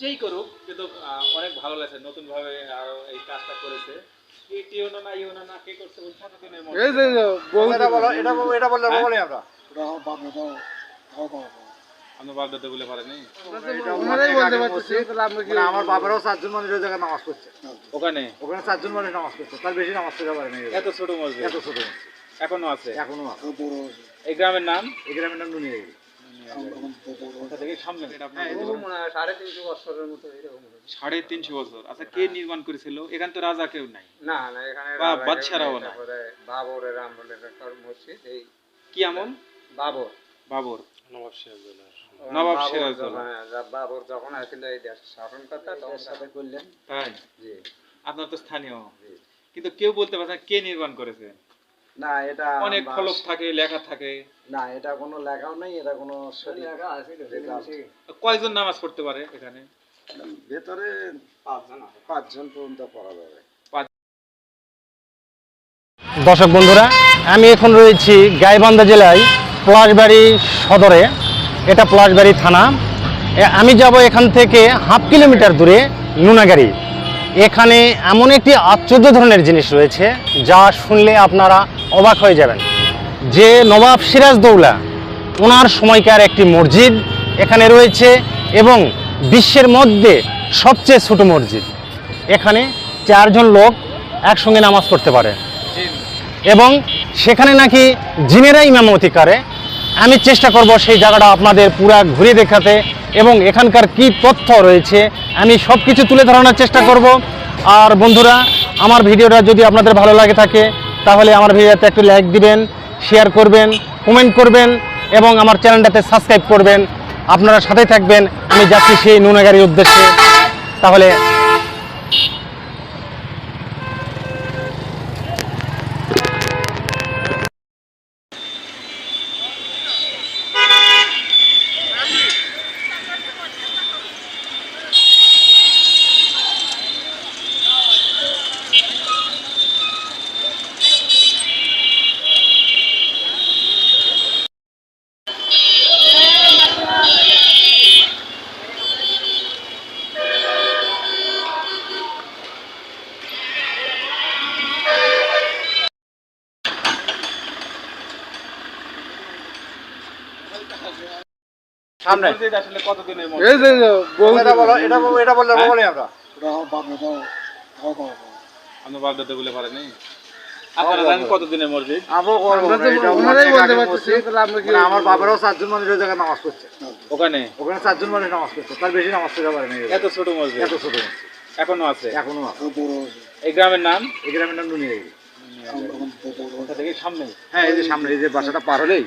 যেই করুক কিন্তু অনেক ভালো লাগছে নতুন ভাবে এই কাজটা করেছে। আমরা। আমরা বাপ দাদা বলে পারেনি এটা ওনারাই অনেক বলতে আগে পারতেছে মসজিদ। তাহলে আমরা কি আমার বাবারও চারজন মানুষ ওই জায়গায় নামাজ পড়ছে। ওখানে? ওখানে চারজন মানুষ নামাজ পড়ছে তার বেশি নামাজ পড়তে পারে না এই এত ছোট মসজিদ? এত ছোট মসজিদ। এখনও আছে? এখনও আছে। এই গ্রামের নাম? এই গ্রামের নাম নুনিয়া সামনে। আপনার সাড়ে তিনশো বছর। আচ্ছা কে নির্মাণ করেছিল? এখানে তো রাজা কেউ নাই। না না এখানে বা রাজা কেউ বাদশারাও না। বাবরের আমলের মসজিদ এই কি এমন বাবর। বাবর। নবাব বাবর সিরাজউদ্দৌলা। যখন- হ্যাঁ, বাবর যখন আসলে এই দেশ শাসন করতে তখন সাথে করলেন। তাই? জি। আপনার তো স্থানীয়। কিন্তু কেউ বলতে পারছে না কে নির্মাণ করেছে। না এটা অনেক ফলক থাকে লেখা থাকে। না এটা কোনো লেখাও নেই এটা কোনো শরীর কয়জন নামাজ পড়তে পারে এখানে? ভেতরে পাঁচজন পাঁচজন পর্যন্ত পড়া যাবে। দর্শক বন্ধুরা আমি এখন রয়েছি গাইবান্ধা জেলায় পলাশবাড়ি সদরে। এটা পলাশবাড়ি থানা। আমি যাব এখান থেকে হাফ কিলোমিটার দূরে নুনাগাড়ি। এখানে এমন একটি আশ্চর্য ধরনের জিনিস রয়েছে, যা শুনলে আপনারা অবাক হয়ে যাবেন। যে নবাব সিরাজ দৌলা, ওনার সময়কার একটি মসজিদ এখানে রয়েছে এবং বিশ্বের মধ্যে সবচেয়ে ছোট মসজিদ। এখানে চারজন লোক একসঙ্গে নামাজ পড়তে পারে। এবং সেখানে নাকি জিনেরা ইমামতি করে আমি চেষ্টা করব সেই জায়গাটা আপনাদের পুরা ঘুরে দেখাতে এবং এখানকার কি তথ্য রয়েছে, আমি সব কিছু তুলে ধরানোর চেষ্টা করব। আর বন্ধুরা, আমার ভিডিওটা যদি আপনাদের ভালো লাগে থাকে, তাহলে আমার ভিডিওতে একটু লাইক দিবেন শেয়ার করবেন কমেন্ট করবেন এবং আমার চ্যানেলটাতে সাবস্ক্রাইব করবেন। আপনারা সাথে থাকবেন, আমি যাচ্ছি সেই নুনাগাড়ির উদ্দেশ্যে। তাহলে সামনে মসজিদ আসলে কতদিনের মধ্যে? এই যে বহু এটা বলো এটা বলো এটা বললে হ্যাঁ? বলি আমরা। আমরা বাপ দাদা বলে পারেনি আপনারা জানেন কতদিনের মসজিদ? আমরাও করব আমরা বাবারও চারজন মানুষ ওই জায়গায় নামাজ পড়ছে। ওখানে? ওখানে চারজন মানুষ নামাজ পড়ছে তার বেশি নামাজ পড়তে পারে না এত ছোট মসজিদ? এত ছোট মসজিদ। এখনও আছে? এখনও আছে। এই গ্রামের নাম? এই গ্রামের নাম নুনিয়া কোথা থেকে সামনে। হ্যাঁ এই যে সামনে এই যে বাসাটা পার হলেই।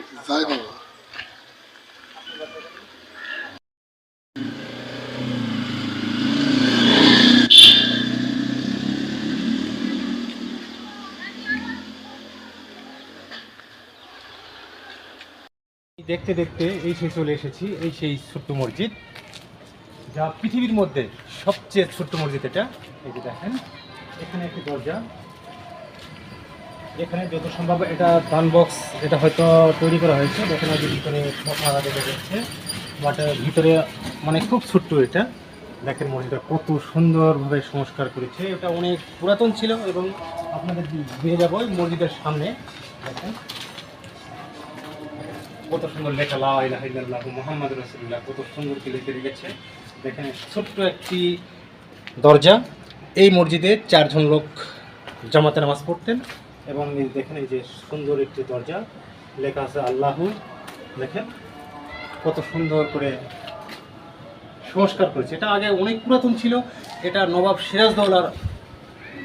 দেখতে দেখতে এই সেই চলে এসেছি, এই সেই ছোট্ট মসজিদ, যা পৃথিবীর মধ্যে সবচেয়ে ছোট্ট মসজিদ এটা। এই যে দেখেন, এখানে একটি দরজা। এখানে যত সম্ভব এটা দান বক্স, এটা হয়তো তৈরি করা হয়েছে, দেখেন আগে ভিতরে মারা দেখা যাচ্ছে বাট ভিতরে মানে খুব ছোট্ট এটা। দেখেন মসজিদটা কত সুন্দরভাবে সংস্কার করেছে। এটা অনেক পুরাতন ছিল এবং আপনাদের দিয়ে যাব মসজিদের সামনে। দেখেন। কত সুন্দর লেখা, লা ইলাহা ইল্লাল্লাহ মুহাম্মদ রাসূলুল্লাহ, কত সুন্দর কি লিখে রেখেছে। দেখেন, ছোট্ট একটি দরজা। এই মসজিদে চারজন লোক জামাতে নামাজ পড়তেন এবং দেখেন এই যে সুন্দর একটি দরজা, লেখা আছে আল্লাহ, দেখেন কত সুন্দর করে সংস্কার করেছে। এটা আগে অনেক পুরাতন ছিল, এটা নবাব সিরাজদৌলার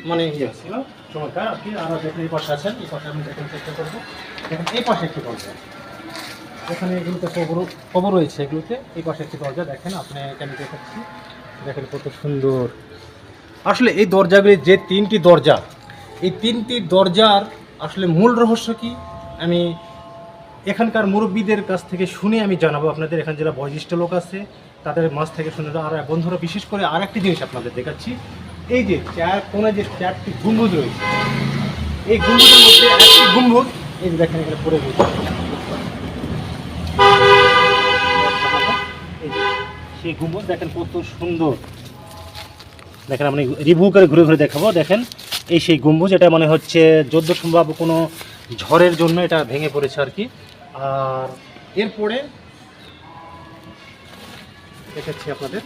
মানে ইয়ে ছিল সময়কার আর কি, আর দেখেন এই পাশে আছেন, এই পাশে আমি দেখেন চেষ্টা করব। দেখেন, এই পাশে একটি দরজা। এখানে এগুলোতে কবর কবর রয়েছে এগুলোতে। এই পাশে একটি দরজা, দেখেন আপনি এখানে দেখাচ্ছি দেখেন কত সুন্দর। আসলে এই দরজাগুলি যে তিনটি দরজা, এই তিনটি দরজার আসলে মূল রহস্য কি? আমি এখানকার মুরব্বীদের কাছ থেকে শুনে আমি জানাব। আপনাদের এখানে যারা বয়োজ্যেষ্ঠ লোক আছে, তাদের মাছ থেকে শুনে আর বন্ধুরা, বিশেষ করে আর একটি জিনিস আপনাদের দেখাচ্ছি। এই যে চার কোণে যে চারটি গম্বুজ রয়েছে, এই গম্বুজের মধ্যে একটি গম্বুজ, এই যে দেখেন এখানে পড়ে রয়েছে। এই গম্বুজ দেখেন কত সুন্দর। দেখেন আমি রিভিউ করে ঘুরে ঘুরে দেখাবো, দেখেন। এই সেই গম্বুজ, এটা মনে হচ্ছে যদ্য সম্ভব কোনো ঝড়ের জন্য এটা ভেঙে পড়েছে আর কি। আর এরপরে দেখাচ্ছি আপনাদের।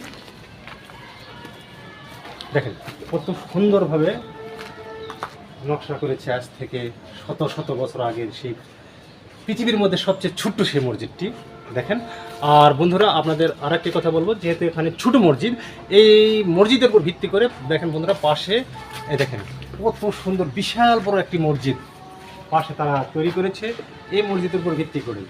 দেখেন, কত সুন্দরভাবে নকশা করেছে আজ থেকে শত শত বছর আগের সেই পৃথিবীর মধ্যে সবচেয়ে ছোট্ট সেই মসজিদটি। দেখেন। আর বন্ধুরা আপনাদের আর একটি কথা বলব যেহেতু এখানে ছোট মসজিদ এই মসজিদের উপর ভিত্তি করে দেখেন বন্ধুরা পাশে এই দেখেন কত সুন্দর বিশাল বড় একটি মসজিদ পাশে তারা তৈরি করেছে এই মসজিদের উপর ভিত্তি করে।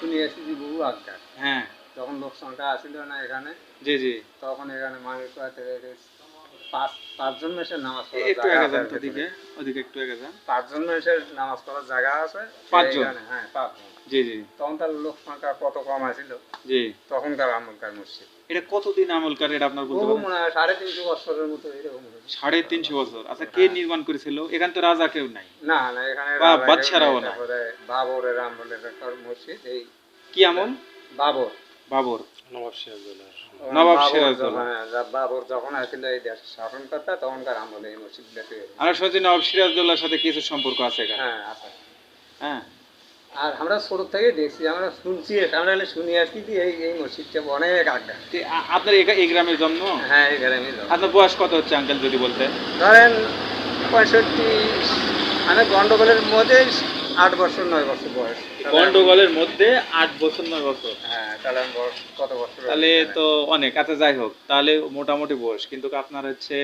শুনে এসেছি বহু আজ্ঞা হ্যাঁ। যখন লোক সংখ্যা আসিল না এখানে জি জি। তখন এখানে মানুষ পাঁচ পাঁচজন মেসের নামাজ পড়ার একটু যান তো ওদিকে ওদিকে একটু এগিয়ে যান পাঁচজন মেসের নামাজ পড়ার জায়গা আছে। পাঁচজন? হ্যাঁ পাঁচজন। জি জি। তখন তার লোক সংখ্যা কত কম আছিল? জি। তখনকার আমলকার মসজিদ? এটা কতদিন আমলকার এটা আপনার বলতে পারেন? সাড়ে তিনশো বছরের মতো এরকম সাড়ে তিনশো বছর। আচ্ছা কে নির্মাণ করেছিল? এখানে তো রাজা কেউ নাই। না না এখানে বাদশারাও না। বাবরের আমলের একটা মসজিদ এই কি আমল? বাবর। বাবর। নবাব নবাব বাবর যখন এই দেশ শাসন করতে তখনকার আমলে এই মসজিদটা তৈরি আমরা শুনছি নবাব সিরাজদৌল্লার সাথে কিছু সম্পর্ক আছে হ্যাঁ আছে। হ্যাঁ। আর আমরা ছোট থেকে দেখছি আমরা শুনছি আমরা হলে শুনি যে এই এই মসজিদটা অনেক আড্ডা আপনার এই গ্রামের জন্ম? হ্যাঁ এই। আপনার বয়স কত হচ্ছে আঙ্কেল যদি বলতেন? ধরেন পঁয়ষট্টি মানে গন্ডগোলের মধ্যে আট বছর নয় বছর বয়স। গন্ডগোলের মধ্যে আট বছর নয় বছর? হ্যাঁ তাহলে বয়স কত বছর? তাহলে তো অনেক। আচ্ছা যাই হোক তাহলে মোটামুটি বয়স কিন্তু আপনার হচ্ছে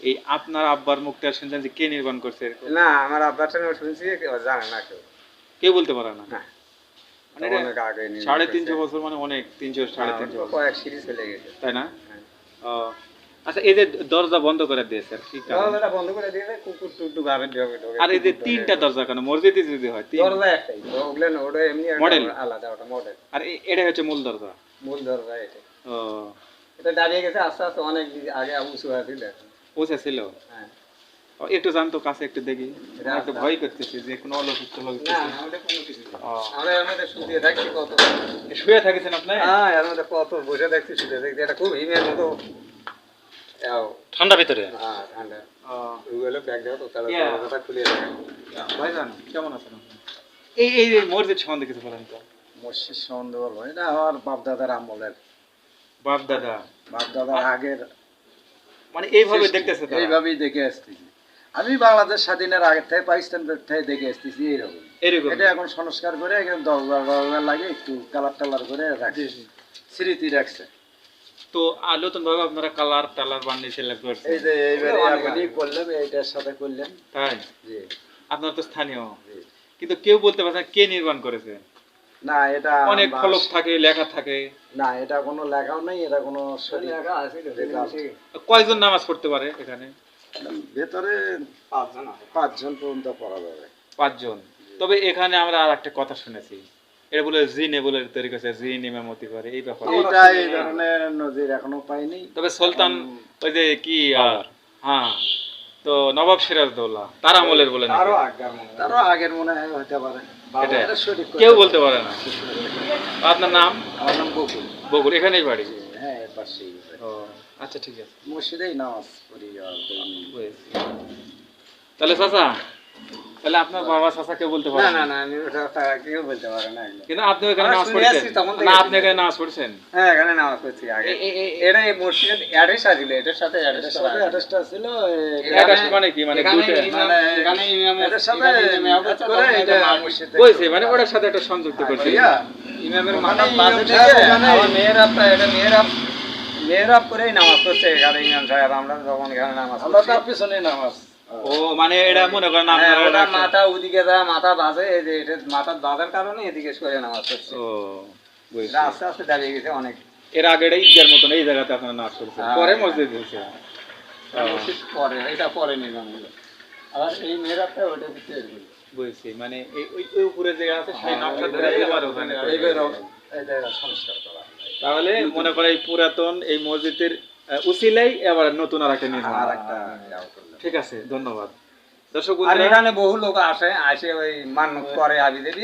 এই আপনার আব্বার মুখটা শুনছেন যে কে নির্মাণ করছে না আমার আব্বাটা আমি শুনছি জানে না কেউ। কেউ বলতে পারে না? না মানে সাড়ে তিনশো বছর মানে অনেক তিনশো সাড়ে হ্যাঁ, তিনশো কয়েক সিরিজ চলে গেছে। তাই না? হ্যাঁ। আচ্ছা এই যে দরজা বন্ধ করে দিয়েছে আর কি দরজাটা বন্ধ করে দিয়ে কুকুর টুকটু ভাবে ঢোকে ঢোকে আর এই যে তিনটা দরজা কেন? মসজিদে যদি হয় তিন দরজা একটাই ওগুলো না ওটা এমনি একটা Model? আলাদা ওটা মডেল। আর এটা হচ্ছে মূল দরজা? মূল দরজা এটা। ও। এটা দাঁড়িয়ে গেছে আস্তে আস্তে অনেক আগে উঁচু। ছিল? হ্যাঁ। একটু জানতো কাছে একটু দেখি। এটা একটু ভয় করতেছি যে কোনো অলৌকিক টলৌকিক না কিছু। আমাদের কোনো কিছু আমরা এর মধ্যে শুয়ে থাকছি কত। শুয়ে থাকেছেন আপনি? হ্যাঁ এর মধ্যে কত বসে দেখছি শুয়ে দেখছি এটা খুব হিমের মতো ঠান্ডা ভিতরে হ্যাঁ ঠান্ডা ওগুলো ব্যাগ দেখো তো তাহলে Yeah. খুলে ভাইজান কেমন আছেন এই এই মসজিদ সম্বন্ধে কিছু বলেন তো মসজিদ সম্বন্ধে বলব এটা আমার বাপদাদার আমলের বাপ দাদা বাপদাদার আগের মানে এইভাবে দেখতেছে এইভাবেই দেখে আসতেছি আমি বাংলাদেশ স্বাধীনের আগের থেকে পাকিস্তান থেকে দেখে আসতেছি এইরকম এরকম এটা এখন সংস্কার করে দরবার লাগে একটু কালার টালার করে রাখছে স্মৃতি রাখছে তো আর নতুন ভাবে আপনারা কালার টালার বানিয়ে সেলেক্ট করছেন। এই যে এইবারে আপনি করলেন এইটার সাথে করলেন তাই? জি। আপনার তো স্থানীয়। জি। কিন্তু কেউ বলতে পারছে কে নির্মাণ করেছে। না এটা অনেক ফলক থাকে লেখা থাকে। না এটা কোনো লেখাও নেই এটা কোনো শরীর লেখা আছে। কয়জন নামাজ পড়তে পারে এখানে? ভেতরে পাঁচজন। পাঁচজন পর্যন্ত পড়া যাবে। পাঁচজন। তবে এখানে আমরা আর একটা কথা শুনেছি। এটা বলে জিন বলে তৈরি করেছে জিন ইমামতি করে এই ব্যাপার। এইটা এই ধরনের নজির এখনও পাইনি। তবে সুলতান ওই যে কি হ্যাঁ তো নবাব সিরাজদৌল্লা তার আমলের বলে মনে তারও আগের মনে হয় হতে পারে। এটা এটা। কেউ বলতে পারে না। আপনার নাম? আমার নাম বকুল। বগুড় এখানেই বাড়ি? হ্যাঁ পাশেই। ও আচ্ছা ঠিক আছে। মসজিদেই নামাজ পড়ি বুঝেছি। তাহলে চাচা তাহলে আপনার বাবা বলতে না পারে না না আমি কেউ বলতে পারে না কিন্তু আপনি নামাজ পড়ছেন? না আপনি এখানে নামাজ পড়ছেন? হ্যাঁ এখানে নামাজ পড়ছি আগে। এটা এই মসজিদ অ্যাড্রেস আছিল এটার সাথে অ্যাড্রেস সাথে অ্যাটাচটা ছিল অ্যাটাচ মানে কি? মানে দুইটা? মানে এখানে এটার সাথে করে এটা মসজিদে। বলছি মানে ওটার সাথে একটা সংযুক্ত করছি। ইয়া, ইমামের মাথা ইমাম বাজে সাহেব থেকে আমার মেয়েরাবটা এটা মেয়েরাব মেয়েরাব করেই নামাজ পড়ছে এখানে ইমাম সাহেব আমরা যখন এখানে নামাজ আমরা তার পিছনে নামাজ। ও মানে এটা মনে করেন হ্যাঁ, আপনারা মাথা ওদিকে যা মাথা বাজে এই যে এটা মাথার বাজার কারণে এদিকে সরে নামাজ পড়ছে ও। আস্তে আস্তে দাঁড়িয়ে গেছে অনেক। এর আগে এটা মতন এই জায়গাতে আপনারা নাচ হ্যাঁ। পরে মসজিদ হয়েছে পরে এটা পরে নির্মাণ হলো আবার এই মেয়েরাবটা ওটা ভিতরে বুঝছি মানে এই ওই উপরে জায়গা আছে সেই নকশা ধরে ওখানে। এটা এটা সংস্কার করা। তাহলে মনে করে এই পুরাতন এই মসজিদের উসিলাই এবার নতুন আর একটা নির্মাণ আর একটা ঠিক আছে ধন্যবাদ। দর্শক আর এখানে বহু লোক আসে আসে ওই মানত করে হাবিদের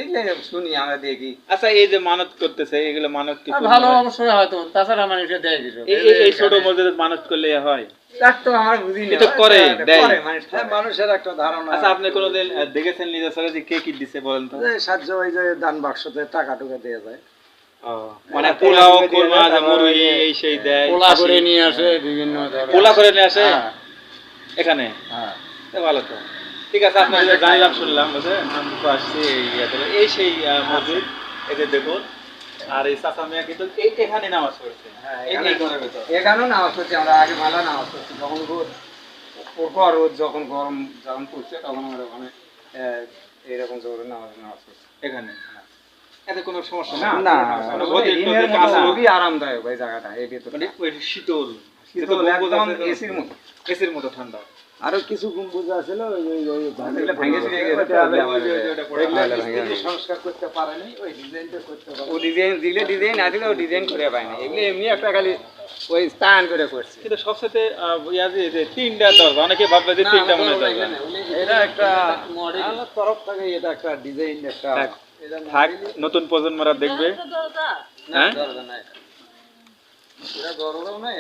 শুনি আমরা দেখি। আচ্ছা এই যে মানত করতেছে এগুলো মানত কি ভালো অবশ্যই হয়তো তাছাড়া দেয় কিছু। এই ছোট মসজিদে মানত করলে হয়। করে। হ্যাঁ মানুষের একটা ধারণা। আচ্ছা আপনি কোনোদিন দেখেছেন নিজের যে কে কি দিছে বলেন তো? সাহায্য ওই যে দান বাক্সতে টাকা টুকা দিয়ে যায়। মানে হ্যাঁ, পোলাও কোরমা মুরগি এই সেই দেয় পোলা করে নিয়ে আসে বিভিন্ন পোলা করে নিয়ে আসে? হ্যাঁ, এখানে? হ্যাঁ। ভালো তো। ঠিক আছে আপনার জানলাম শুনলাম বুঝলেন আমি তো আসছি এই এই সেই আহ, মসজিদ এই যে দেখুন। আর এই চাচা মিয়া কিন্তু এখানে নামাজ পড়ছে। হ্যাঁ, এখানে- এখানেও নামাজ পড়ছি আমরা আগে ভালো নামাজ পড়ছি। যখন রোদ যখন গরম যখন পড়ছে তখন আমরা ওখানে আহ, এইরকম জোরে নামাজ নামাজ পড়ছি। এখানে? এতে কোনো সমস্যা না না কোনো ওই গদি দিনের টদি মতো কাঁচা। খুবই আরামদায়ক এই জায়গাটা এই ভিতরে শীতল শীতল একদম এসির মতো। এসির মতো ঠান্ডা। আরও কিছু গম্বুজ। সংস্কার করতে পারেনি ওই ডিজাইনটা করতে পারে ও ডিজাইন দিলে ডিজাইন ও ডিজাইন করে পায় এগুলো এমনি একটা খালি ওই স্টান করে করছে। কিন্তু সবসাথে ইয়া যে যে তিনটা দরজা অনেকে ভাববে যে তিনটা মনে এটা একটা আমার তরফ থেকে এটা একটা ডিজাইন একটা থাক। নতুন প্রজন্মরা দেখবে। হ্যাঁ?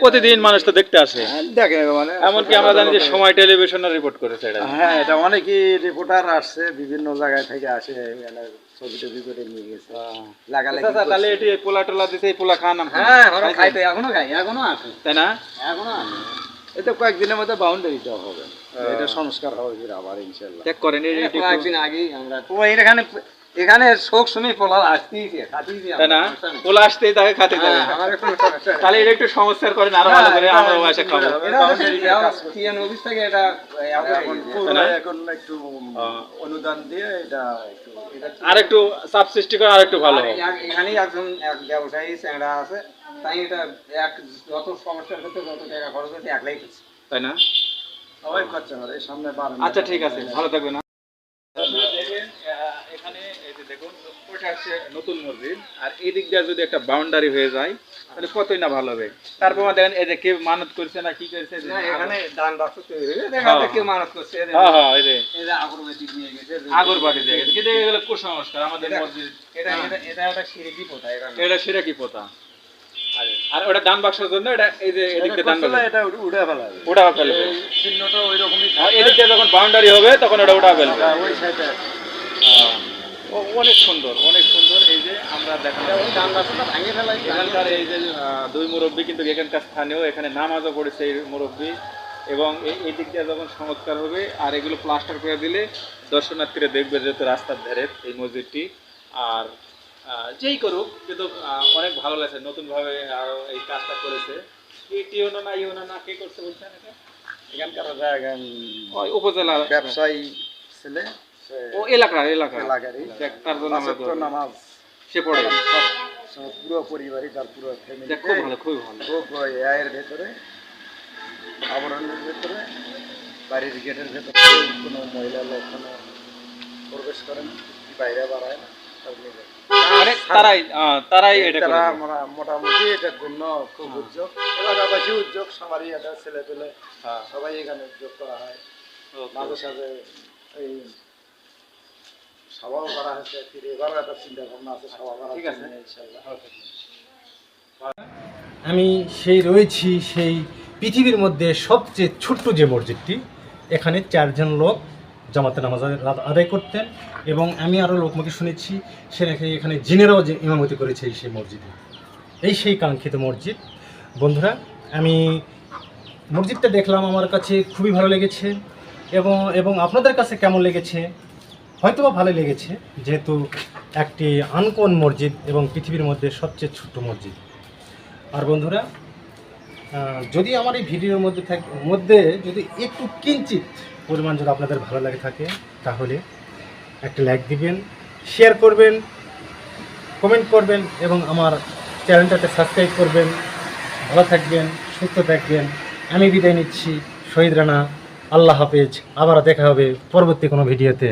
প্রতিদিন মানুষ তো দেখতে আসে। দেখে মানে। এমনকি আমরা জানি যে সময় টেলিভিশনে রিপোর্ট করেছে এটা। হ্যাঁ এটা অনেকই রিপোর্টার আসছে বিভিন্ন জায়গায় থেকে আসে ছবি টবি করে নিয়ে গেছে। লাগালাগি তাহলে এটি পোলা টোলা দিছে পোলা খাওয়া নাম হ্যাঁ ওরা খাই তো এখনও খাই এখনও আছে। তাই না? এখনও আছে। এটা কয়েকদিনের মধ্যে বাউন্ডারিটা হবে। এটা সংস্কার হবে আবার ইনশাল্লাহ চেক করেন এই- এটা এটি একটু- কয়েকদিন আগেই আমরা তো এখানে এখানে শোক শুনি পোলা আসতেইছে খাতেইছে তাই না? পোলা আসতেই তাকে খাতে যাবে হ্যাঁ। তাহলে এটা একটু সংস্কার করেন আরও ভালো করে আমরা এসে খাব। টিএন অফিস থেকে এটা এখন এখন একটু অনুদান দিয়ে এটা আর একটু চাপ সৃষ্টি করে আর একটু ভালো হবে এখানে একজন এক ব্যবসায়ী চ্যাংড়া আছে তাই এটা এক যত সমস্যার ক্ষেত্রে যত টাকা খরচ হচ্ছে। একলাই তাই না? সবাই খরচা করে সামনে আচ্ছা ঠিক আছে ভালো থাকবেন না দেখেন আহ, এখানে এই যে দেখুন হচ্ছে নতুন মসজিদ আর এই দিক দিয়ে যদি একটা বাউন্ডারি হয়ে যায় তাহলে কতই না ভালো হবে? তারপর আমার দেখেন এই যে কে মানত করছে না কি করছে এখানে দান বাক্স তৈরি দেখা যাচ্ছে কেউ মানত করছে হ্যাঁ হ্যাঁ এই যে এই যে আগরবাতি দিয়ে গেছে দিয়ে গেছে। কিন্তু এগুলো কুসংস্কার আমাদের মসজিদ। এটা এটা এটা একটা সিঁড়ি পোতা এটা এটা সেটা কি পোতা। আর ওটা দান বাক্সের জন্য এটা এই যে এদিক দান বাক্স এটা উঠে ফেলাবে ওটা ফেলবে চিহ্নটা ওই রকমই এদিক যখন বাউন্ডারি হবে তখন ওটা ওটা ফেলবে ওই সাইডে অনেক সুন্দর অনেক সুন্দর। এই যে আমরা ভাঙে এখানকার এই যে দুই মুরব্বী কিন্তু এখানকার স্থানীয় এখানে নামাজও পড়েছে এই মুরব্বী। এবং এই এই দিক দিয়ে যখন চমৎকার হবে আর এগুলো প্লাস্টার করে দিলে দর্শনার্থীরা দেখবে যেহেতু রাস্তার ধারে এই মসজিদটি। আর যেই করুক কিন্তু অনেক ভালো লাগছে নতুনভাবে আরও এই কাজটা করেছে। টিওনা না ইউনা না কে করছে বলছেন এটা? এখানকার জায়গা ওই উপজেলা ব্যবসায়ী ছেলে। ও এলাকার এলাকার। তার জন্য নামাজ সে পড়ে। পুরো পরিবারই তার পুরো ফ্যামিলি দেখ, খুব ভালো ভালো। খুব ওই এর ভেতরে আবরণের ভেতরে বাড়ির গেটের ভেতরে। কোনো মহিলা লোক কোনো প্রবেশ করে না বাইরে বাড়ায় তারাই তারাই এটা তারা মোটামুটি এটার জন্য খুব উদ্যোগ। এলাকাবাসী উদ্যোগ সবারই এটা ছেলে পেলে হ্যাঁ। সবাই এখানে উদ্যোগ করা হয়। মাঝে সাঝে এই সভাও করা হয়েছে ফিরে এবারও একটা চিন্তা ভাবনা আছে সভা করার ঠিক আছে। আমি সেই রয়েছি সেই পৃথিবীর মধ্যে সবচেয়ে ছোট্ট যে মসজিদটি এখানে চারজন লোক জামাতে নামাজ আদায় করতেন এবং আমি আরও লোকমুখে শুনেছি সে নাকি এখানে জিনেরাও যে ইমামতি করেছে এই সেই মসজিদে। এই সেই কাঙ্ক্ষিত মসজিদ। বন্ধুরা আমি মসজিদটা দেখলাম আমার কাছে খুবই ভালো লেগেছে এবং এবং আপনাদের কাছে কেমন লেগেছে? হয়তো বা ভালো লেগেছে, যেহেতু একটি আনকোন মসজিদ এবং পৃথিবীর মধ্যে সবচেয়ে ছোট্ট মসজিদ। আর বন্ধুরা যদি আমার এই ভিডিওর মধ্যে থাক, মধ্যে যদি একটু কিঞ্চিত পরিমাণ যদি আপনাদের ভালো লাগে থাকে, তাহলে একটা লাইক দিবেন, শেয়ার করবেন, কমেন্ট করবেন এবং আমার চ্যানেলটাতে সাবস্ক্রাইব করবেন। ভালো থাকবেন, সুস্থ থাকবেন। আমি বিদায় নিচ্ছি, শহীদ রানা। আল্লাহ হাফেজ। আবার দেখা হবে পরবর্তী কোনো ভিডিওতে।